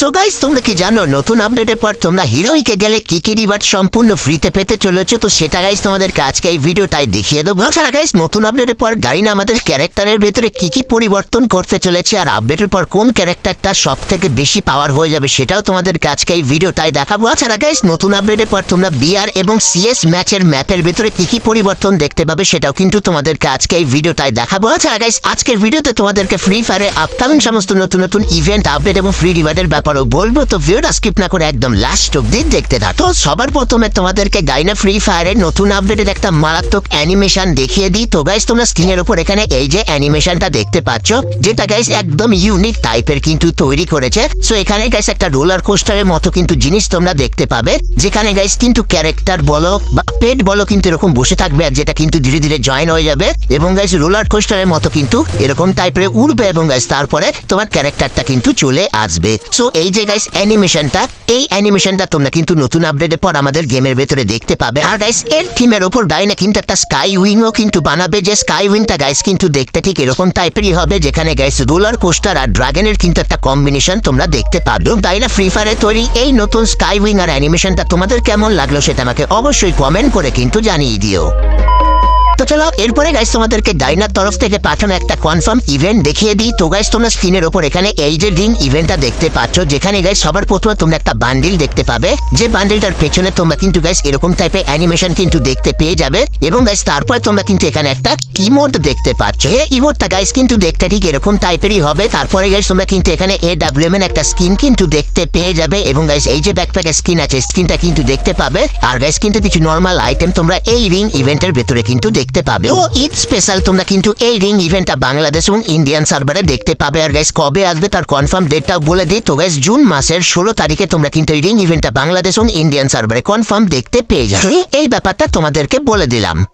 So guys তোমরা কি জানো, নতুন আপডেটের পর তোমরা হিরোইকে গেলে কি কি রিওয়ার্ড সম্পূর্ণ ফ্রিতে পেতে চলেছো? তো সেটা গাইস তোমাদেরকে আজকে এই ভিডিও ভিডিওটাই দেখিয়ে দেবো। তাছাড়া গাইস নতুন আপডেটের পর গাড়ি না আমাদের ক্যারেক্টারের ভেতরে কি কি পরিবর্তন করতে চলেছে আর আপডেটের পর কোন ক্যারেক্টারটা সব থেকে বেশি পাওয়ার হয়ে যাবে সেটাও তোমাদেরকে আজকে এই ভিডিও ভিডিওটাই দেখাবো। তাছাড়া গাইস নতুন আপডেটের পর তোমরা বিআর এবং সিএস ম্যাচের ম্যাপের ভেতরে কি কি পরিবর্তন দেখতে পাবে সেটাও কিন্তু তোমাদেরকে আজকে এই ভিডিও ভিডিওটাই দেখাবো। তাছাড়া গাইস আজকের ভিডিওতে তোমাদেরকে ফ্রি ফায়ারে আপকামিং সমস্ত নতুন নতুন ইভেন্ট আপডেট এবং ফ্রি রিওয়ার্ডের ব্যাপারেও বলব, তো ভিডিওটা স্কিপ না করে একদম লাস্ট অব্দি দেখতে থাক। তো সবার প্রথমে তোমাদেরকে গাইনা ফ্রি ফায়ারের নতুন আপডেটের একটা মারাত্মক অ্যানিমেশন দেখিয়ে দিই। তো গাইস তোমরা স্ক্রিনের উপর এখানে এই যে অ্যানিমেশনটা দেখতে পাচ্ছ, যেটা গাইস একদম ইউনিক টাইপের কিন্তু তৈরি করেছে। সো এখানে গাইস একটা রোলার কোস্টারের মতো কিন্তু জিনিস তোমরা দেখতে পাবে। যেখানে গাইস কিন্তু ক্যারেক্টার বলো বা পেট বলো কিন্তু এরকম বসে থাকবে আর যেটা কিন্তু ধীরে ধীরে জয়েন হয়ে যাবে। এবং গাইস রোলার কোস্টারের মতো কিন্তু এরকম টাইপের উড়বে এবং গাইস তারপরে তোমার ক্যারেক্টারটা কিন্তু চলে আসবে। সো এই যে গাইস অ্যানিমেশনটা এই অ্যানিমেশনটা তোমরা কিন্তু নতুন আপডেটের পর আমাদের গেমের ভেতরে দেখতে পাবে। আর গাইস এর থিমের ওপর ডাইনে কিন্তু একটা স্কাই উইংও কিন্তু বানাবে, যে স্কাই উইংটা গাইস কিন্তু দেখতে ঠিক এরকম টাইপেরই হবে, যেখানে গাইস রোলার কোস্টার আর ড্রাগনের কিন্তু একটা কম্বিনেশন তোমরা দেখতে পাবে। তাই না ফ্রি ফায়ারে তৈরি এই নতুন স্কাই উইং আর অ্যানিমেশনটা তোমাদের কেমন লাগল সেটা আমাকে অবশ্যই কমেন্ট করে কিন্তু জানিয়ে দিও। তো চলো, এরপরে গাইস তোমাদেরকে ডাইনার তরফ থেকে পাঠানো একটা কনফার্ম ইভেন্ট দেখিয়ে দিই। তো গাইস তোমরা স্ক্রিনের ওপর এখানে এই যে রিং ইভেন্টটা দেখতে পাচ্ছ, যেখানে গাইস সবার প্রথমে তোমরা একটা বান্ডিল দেখতে পাবে। যে বান্ডিলটার পেছনে তোমরা কিন্তু গাইস এরকম টাইপের অ্যানিমেশন কিন্তু দেখতে পেয়ে যাবে। এবং গাইস তারপরে তোমরা কিন্তু এখানে একটা ইমোট দেখতে পাচ্ছ। এই ইমোটটা গাইস কিন্তু দেখতে ঠিক এরকম টাইপেরই হবে। তারপরে গাইস তোমরা কিন্তু এখানে এ ডাব্লিউএম এর একটা স্কিন কিন্তু দেখতে পেয়ে যাবে। এবং গাইস এই যে ব্যাকপ্যাকের স্কিন আছে স্কিনটা কিন্তু দেখতে পাবে। আর গাইস কিন্তু কিছু নর্মাল আইটেম তোমরা এই রিং ইভেন্টের ভেতরে কিন্তু দেখতে পাবে। ও, ঈদ স্পেশাল তোমরা কিন্তু এই রিং ইভেন্টটা বাংলাদেশ এবং ইন্ডিয়ান সার্ভারে দেখতে পাবে। আর গাইস কবে আসবে তার কনফার্ম ডেটটাও বলে দিই। তো গাইস জুন মাসের ষোলো তারিখে তোমরা কিন্তু এই রিং ইভেন্টটা বাংলাদেশ এবং ইন্ডিয়ান সার্ভারে কনফার্ম দেখতে পেয়ে যাবে। এই ব্যাপারটা তোমাদেরকে বলে দিলাম।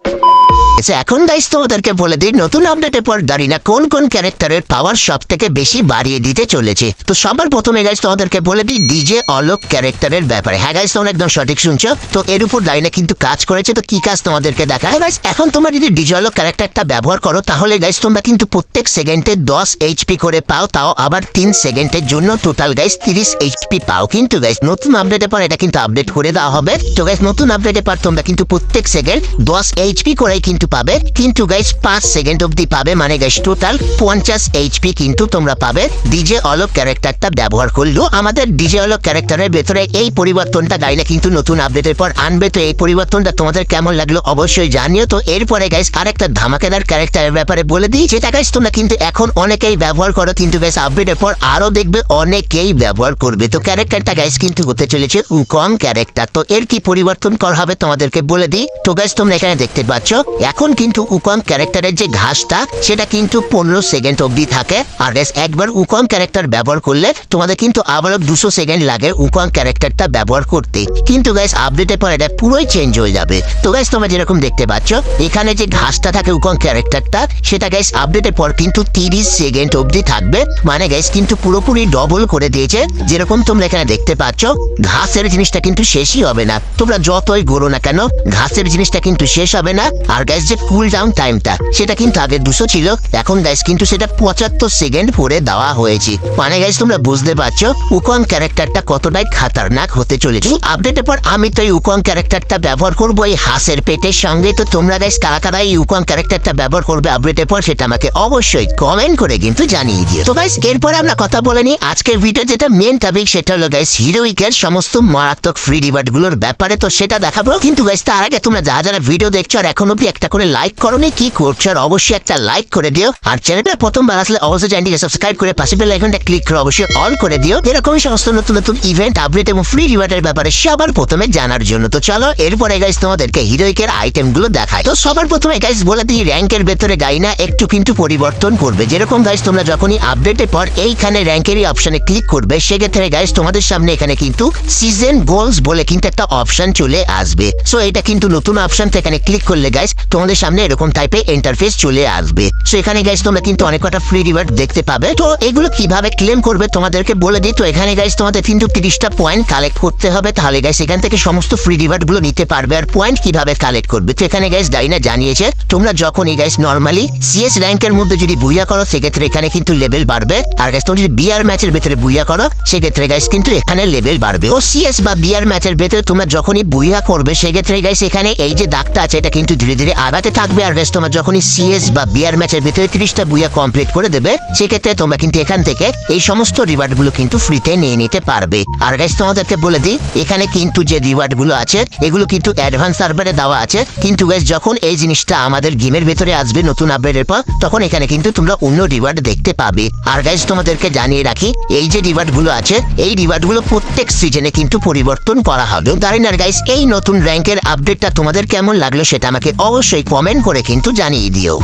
এখন গাইস তোমাদেরকে বলে দিই, নতুন আপডেটের পর দাঁড়িয়ে কোন কোন ক্যারেক্টারের পাওয়ার সব থেকে বেশি বাড়িয়ে দিতে চলেছে? তো সবার প্রথমে গাইস তোমাদেরকে বলে দিই ডিজে অলোক ক্যারেক্টারের ব্যাপারে। হ্যাঁ গাইস তোমরা একদম সঠিক শুনছো। তো এর উপর দাঁড়িয়ে কিন্তু কাজ করেছে, তো কি কাজ তোমাদেরকে দেখা গাইস এখন তোমরা যদি ডিজে অলোক ক্যারেক্টারটা ব্যবহার করো, তাহলে গাইস তোমরা কিন্তু প্রত্যেক সেকেন্ডে দশ এইচপি করে পাও, তাও আবার তিন সেকেন্ডের জন্য টোটাল গাইস তিরিশ এইচপি পাও। কিন্তু গাইস নতুন আপডেটের পর এটা কিন্তু আপডেট করে দেওয়া হবে। তো গাইস নতুন আপডেটের পর তোমরা কিন্তু প্রত্যেক সেকেন্ড দশ এইচপি করেই কিন্তু পাবে। কিন্তু গাইস পাঁচ সেকেন্ড অব্দি পাবে। মানে গাইস টোটাল পঞ্চাশ এইচপি কিন্তু তোমরা পাবে। ডিজে অলক ক্যারেক্টারটা ব্যবহার করলেও আমাদের ডিজে অলক ক্যারেক্টারের ভেতরে এই পরিবর্তনটা গাইলে কিন্তু নতুন আপডেটের পর আনবে তো এই পরিবর্তনটা তোমাদের কেমন লাগল অবশ্যই জানিও। তো এরপরে গাইস আরেকটা ধামাকেদার ক্যারেক্টারের ব্যাপারে বলে দিই, যেটা গাইস তোমরা কিন্তু এখন অনেকেই ব্যবহার করো। কিন্তু গাইস আপডেটের পর আরও দেখবে অনেকেই ব্যবহার করবে। তো ক্যারেক্টারটা গাইস কিন্তু হতে চলেছে উকং ক্যারেক্টার। তো এর কি পরিবর্তন করা হবে তোমাদেরকে বলে দিই। তো গাইস তোমরা এখানে দেখতে পাচ্ছ, এখন কিন্তু উকম ক্যারেক্টারের যে ঘাসটা, সেটা কিন্তু পনেরো সেকেন্ড অবধি থাকে। আর গাইস একবার উকং ক্যারেক্টার ব্যবহার করলে তোমাদের কিন্তু আবারও দুশো সেকেন্ড লাগে উকং ক্যারেক্টারটা ব্যবহার করতে। কিন্তু গাইস আপডেটের পর এটা পুরোই চেঞ্জ হয়ে যাবে। তো গাইস তোমরা যেরকম দেখতে পাচ্ছ, এখানে যে ঘাসটা থাকে উকং ক্যারেক্টারটা, সেটা গাইস আপডেটের পর কিন্তু তিরিশ সেকেন্ড অবধি থাকবে। মানে গাইস কিন্তু পুরোপুরি ডবল করে দিয়েছে। যেরকম তোমরা এখানে দেখতে পাচ্ছ, ঘাসের জিনিসটা কিন্তু শেষই হবে না। তোমরা যতই গড়ো না কেন, ঘাসের জিনিসটা কিন্তু শেষ হবে না। আর গাইস যে কুল ডাউন টাইমটা সেটা কিন্তু আগে দুশো ছিল, এখন গাইস কিন্তু সেটা পঁচাত্তর সেকেন্ড করে দেওয়া হয়েছে। মানে গাইস তোমরা বুঝতে পারছ উকং ক্যারেক্টারটা কতটাই খাতারনাক হতে চলেছে। আপডেটের পর আমি তো এই উকং ক্যারেক্টারটা ব্যবহার করব, এই হাঁসের পেটের সঙ্গে। তো তোমরা গাইস কারা কারা এই উকং ক্যারেক্টারটা ব্যবহার করবে আপডেটের পর, সেটা আমাকে অবশ্যই কমেন্ট করে কিন্তু জানিয়ে দিও। তো গাইস এরপরে আমরা কথা বলে নিই আজকের ভিডিও যেটা মেন টপিক সেটা হলো গাইস হিরোইকের সমস্ত মারাত্মক ফ্রি রিওয়ার্ডগুলোর ব্যাপারে। তো সেটা দেখাবো। কিন্তু গাইস তার আগে তোমরা যারা যারা ভিডিও দেখছ, আর এখন অব্দি একটা লাইক করোনি কি করছ? আর অবশ্যই একটা লাইক করে দিও। আর চ্যানেলটা প্রথমবার আসলে অবশ্যই চ্যানেলটিকে সাবস্ক্রাইব করে পাশে বেল আইকনটা ক্লিক করে অবশ্যই অল করে দিও। এরকমই সমস্ত নতুন নতুন ইভেন্ট আপডেট এবং ফ্রি রিওয়ার্ডের ব্যাপারে সবার প্রথমে জানার জন্য। তো চলো, এরপরে গাইস তোমাদেরকে হিরোইকের আইটেমগুলো দেখায় তো সবার প্রথমে গাইস বলে দিই র্যাঙ্কের ভেতরে গাইনা একটু কিন্তু পরিবর্তন করবে। যেরকম গাইস তোমরা যখনই আপডেটের পর এইখানে র্যাঙ্কেরই অপশনে ক্লিক করবে, সেক্ষেত্রে গাইস তোমাদের সামনে এখানে কিন্তু সিজন গোলস বলে কিন্তু একটা অপশন চলে আসবে। সো এটা কিন্তু নতুন অপশন এখানে ক্লিক করলে গাইস তোমাদের সামনে এরকম টাইপের ইন্টারফেস চলে আসবে। সো এখানে গাইস তোমরা কিন্তু অনেক কটা ফ্রি রিওয়ার্ড দেখতে পাবে। তো, এগুলো কীভাবে ক্লেম করবে তোমাদেরকে বলে দিই। তো, এখানে গাইস তোমাদের কিন্তু তিরিশটা পয়েন্ট কালেক্ট করতে হবে। তাহলে গাইস এখান থেকে সমস্ত ফ্রি রিওয়ার্ডগুলো নিতে পারবে আর পয়েন্ট কীভাবে কালেক্ট করবে। তো, এখানে গাইস ডাইনা জানিয়েছে, তোমরা যখন এই গাইস নর্মালি সিএস র্যাঙ্কের মধ্যে যদি বুইয়া করো, সেক্ষেত্রে এখানে কিন্তু লেভেল বাড়বে। আর গাইস তোমরা যদি বিআর ম্যাচের ভেতরে বুইয়া করো, সেক্ষেত্রে গাইস কিন্তু এখানে লেভেল বাড়বে। ও সিএস বা বিআর ম্যাচের ভেতরে তোমরা যখনই বুইয়া করবে, সেক্ষেত্রে গাইস এখানে এই যে দাগটা আছে, এটা কিন্তু ধীরে ধীরে আগাতে থাকবে আর গাইস তোমরা যখনই সিএস বা বিআর ম্যাচের ভিতরে তিরিশটা বুইয়া কমপ্লিট করে দেবে, সেক্ষেত্রে তোমরা কিন্তু এখান থেকে এই সমস্ত রিওয়ার্ডগুলো কিন্তু ফ্রিতে নিয়ে নিতে পারবে। আর গাইস তোমাদেরকে বলে দিই, এখানে কিন্তু যে রিওয়ার্ডগুলো আছে, এগুলো কিন্তু অ্যাডভান্স সার্ভারে দেওয়া আছে। কিন্তু গাইস যখন এই জিনিসটা আমাদের গেমের ভেতরে আসবে নতুন আপডেটের পর, তখন এখানে কিন্তু তোমরা অন্য রিওয়ার্ড দেখতে পাবে। আর গাইস তোমাদেরকে জানিয়ে রাখি, এই যে রিওয়ার্ডগুলো আছে, এই রিওয়ার্ডগুলো প্রত্যেক সিজনে কিন্তু পরিবর্তন করা হবে। জানি না গাইস এই নতুন র্যাঙ্কের আপডেটটা তোমাদের কেমন লাগল সেটা আমাকে অবশ্যই কমেন্ট করে কিন্তু জানিয়ে দিও।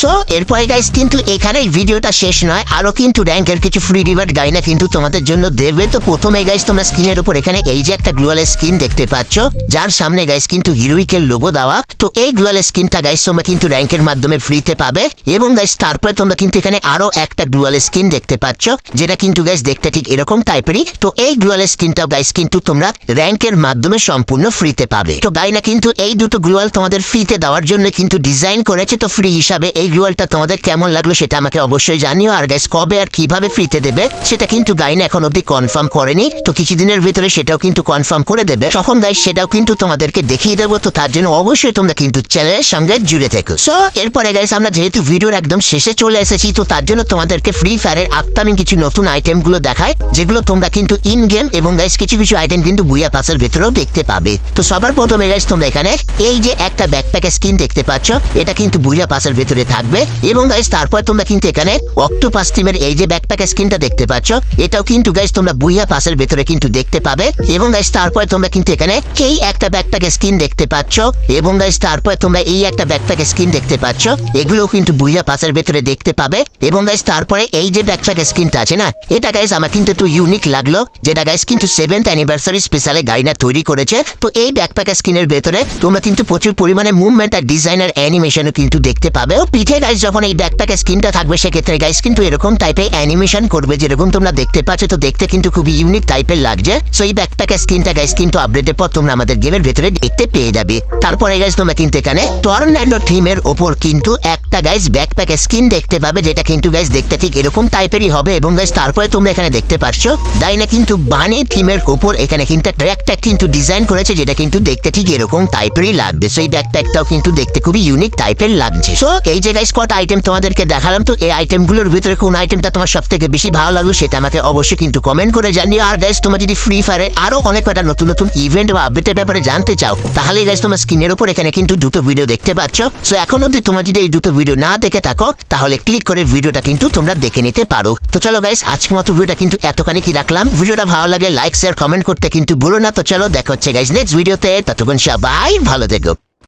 সো এরপরে গাইস কিন্তু এখানে ভিডিওটা শেষ নয়। আরও কিন্তু র্যাঙ্কের কিছু ফ্রি রিওয়ার্ড গাইনা কিন্তু তোমাদের জন্য দেবে। তো প্রথমে গাইস তোমরা স্ক্রিনের উপর এখানে এই যে একটা গ্লোয়াল স্কিন দেখতে পাচ্ছ। যার সামনে গাইস কিন্তু হিরোইকের লোগো দেওয়া। তো এই গ্লোয়াল স্কিনটা গাইস তোমরা কিন্তু র্যাঙ্কের মাধ্যমে ফ্রিতে পাবে। এবং গাইস তারপরে তোমরা কিন্তু এখানে আরও একটা গ্লোয়াল স্কিন দেখতে পাচ্ছ। যেটা কিন্তু গাইস দেখতে ঠিক এরকম টাইপেরই তো এই গ্লোয়াল স্কিনটা গাইস কিন্তু তোমরা র্যাঙ্কের মাধ্যমে সম্পূর্ণ ফ্রিতে পাবে। তো গাইনা কিন্তু এই দুটো গ্লোয়াল তোমাদের ফ্রিতে দেওয়ার জন্য কিন্তু ডিজাইন করেছে। তো ফ্রি হিসাবে এই গ্লোয়ালটা তোমাদের কেমন লাগল সেটা আমাকে অবশ্যই জানিও। আর গাইস কবে আর কীভাবে ফ্রিতে দেবে, সেটা কিন্তু গাইন এখন অব্দি কনফার্ম করেনি। তো কিছুদিনের ভিতরে সেটাও কিন্তু কনফার্ম করে দেবে। তখন গাইস সেটাও কিন্তু তোমাদেরকে দেখিয়ে দেবো। তো তার জন্য অবশ্যই তোমরা কিন্তু চ্যানেলের সঙ্গে জুড়ে থেকো। সো এরপরে গাইস আমরা যেহেতু ভিডিওর একদম শেষে চলে এসেছি, তো তার জন্য তোমাদেরকে ফ্রি ফায়ারের আপকামিং কিছু নতুন আইটেমগুলো দেখায়, যেগুলো তোমরা কিন্তু ইন গেম এবং গাইস কিছু কিছু আইটেম কিন্তু বুয়া পাসের ভেতরেও দেখতে পাবে। তো সবার প্রথমে গাইস তোমরা এখানে এই যে একটা ব্যাকপ্যাক স্কিন দেখতে পাচ্ছ, এটা কিন্তু বুয়া পাসের ভেতরে থাকবে এবং গাইস তারপর তোমরা কিন্তু এখানে অক্টোপাস টিমের এই যে ব্যাকপ্যাক স্কিনটা দেখতে পাচ্ছ, এটাও কিন্তু গাইস তোমরা বুইয়া পাসের ভেতরে কিন্তু দেখতে পাবে এবং গাইস তারপর তোমরা কিন্তু এখানে এই একটা ব্যাকপ্যাক স্কিন দেখতে পাচ্ছ এবং গাইস তারপর তোমরা এই একটা ব্যাকপ্যাক স্কিন দেখতে পাচ্ছ, এগুলোও কিন্তু বুইয়া পাসের ভেতরে দেখতে পাবে এবং গাইস তারপরে এই যে ব্যাকপ্যাক স্কিনটা আছে না, এটা গাইস আমার কিন্তু একটু ইউনিক লাগল, যেটা গাইস কিন্তু সেভেন্থ অ্যানিভার্সারি স্পেশালে গাইনা তৈরি করেছে। তো এই ব্যাকপ্যাক স্কিনের ভেতরে তোমরা কিন্তু প্রচুর পরিমাণে মুভমেন্ট আর ডিজাইনার অ্যানিমেশনও কিন্তু দেখতে পাবে। ও পিঠে গাইস যখন এই ব্যাকপ্যাক স্কিনটা থাকবে সেক্ষেত্রে গাইস কিন্তু এরকম টাইপের অ্যানিমেশন করবে যেরকম তোমরা দেখতে পাচ্ছ, তো দেখতে কিন্তু খুবই ইউনিক টাইপের লাগছে। সো এই ব্যাকপ্যাক স্কিনটা গাইস কিন্তু আপডেটের পর তোমরা আমাদের গেমের ভেতরে দেখতে পেয়ে যাবে। তারপরে গাইস তোমরা কিন্তু এখানে টর্নাডো থিমের ওপর কিন্তু একটা গাইস ব্যাকপ্যাক স্কিন দেখতে পাবে, যেটা কিন্তু গাইস দেখতে ঠিক এরকম টাইপেরই হবে এবং গাইস তারপরে তোমরা এখানে দেখতে পাচ্ছ ডাইনা কিন্তু বানি থিমের ওপর এখানে কিন্তু ব্যাকপ্যাক কিন্তু ডিজাইন করেছে, যেটা কিন্তু দেখতে ঠিক এরকম টাইপেরই লাগবে। সেই ব্যাকপ্যাকটাও কিন্তু দেখতে খুবই ইউনিক টাইপের লাগছে। সো এই যে গাইস কটা আইটেম তোমাদেরকে দেখালাম, তো এই আইটেমগুলোর ভিতরে কোন আইটেমটা তোমার সব থেকে বেশি ভালো লাগল সেটা আমাকে অবশ্যই কিন্তু কমেন্ট করে জানিও। আর গাইস তোমার যদি ফ্রি ফায়ারে আরও অনেক কটা নতুন নতুন ইভেন্ট বা আপডেটের ব্যাপারে জানতে চাও, তাহলে গাইস তোমার স্ক্রিনের উপর এখানে কিন্তু দুটো ভিডিও দেখতে পাচ্ছ। সো এখন অব্দি তোমরা যদি এই দুটো ভিডিও না দেখে থাকো, তাহলে ক্লিক করে ভিডিওটা কিন্তু তোমরা দেখে নিতে পারো। তো চলো গাইস আজকের মতো ভিডিওটা কিন্তু এতখানি কি রাখলাম। ভিডিওটা ভালো লাগে লাইক শেয়ার কমেন্ট করতে কিন্তু ভুলো না। তো চলো দেখা হচ্ছে গাইস নেক্সট ভিডিওতে ততক্ষণ সবাই ভালো থেকো।